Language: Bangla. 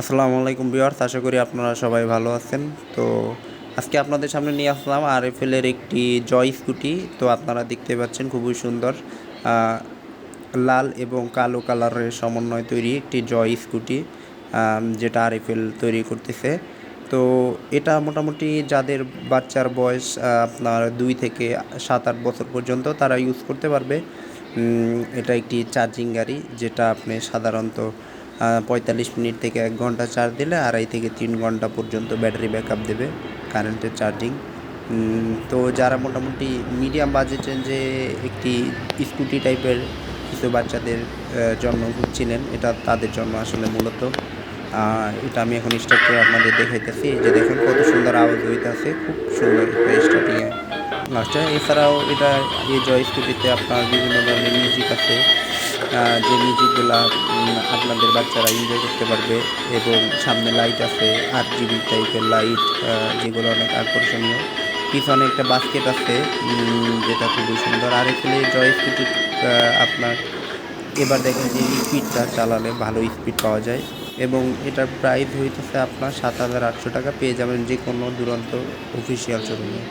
আসসালামু আলাইকুম বিয়ার্স আশা করি আপনারা সবাই ভালো আছেন। তো আজকে আপনাদের সামনে নিয়ে আসলাম আর এর একটি জয় স্কুটি। তো আপনারা দেখতে পাচ্ছেন খুবই সুন্দর লাল এবং কালো কালারের সমন্বয় তৈরি একটি জয় স্কুটি যেটা আর তৈরি করতেছে। তো এটা মোটামুটি যাদের বাচ্চার বয়স আপনার দুই থেকে সাত, আট বছর পর্যন্ত তারা ইউজ করতে পারবে। এটা একটি চার্জিং গাড়ি, যেটা আপনি সাধারণত পঁয়তাল্লিশ মিনিট থেকে এক ঘণ্টা চার্জ দিলে আড়াই থেকে তিন ঘণ্টা পর্যন্ত ব্যাটারি ব্যাকআপ দেবে কারেন্টের চার্জিং তো যারা মোটামুটি মিডিয়াম বাজেটের যে একটি স্কুটি টাইপের কিছু বাচ্চাদের আহ, জন্য খুঁজছিলেন এটা তাদের জন্য আসলে মূলত। এটা আমি এখন স্টার্ট করে আপনাদের দেখাইতেছি যে দেখুন কত সুন্দর আওয়াজ হইতেছে খুব সুন্দর স্টার্টিংয়ে লাস্টে এছাড়াও এটা এই জয় স্কুটিতে আপনার বিভিন্ন ধরনের মিউজিক আছে। যে মিউজিকগুলা আপনাদের বাচ্চারা এনজয় করতে পারবে এবং সামনে লাইট আছে আট জিবি টাইপের লাইট যেগুলো অনেক আকর্ষণীয়। পিছনে একটা বাস্কেট আছে যেটা খুবই সুন্দর। আর এখানে স্কুটি আপনার, এবার দেখেন যে স্পিডটা চালালে ভালো স্পিড পাওয়া যায়। এবং এটার প্রাইস হইতেছে আপনার সাত হাজার আটশো টাকা, পেয়ে যাবেন যে কোনো দুরন্ত অফিসিয়াল শোরুমে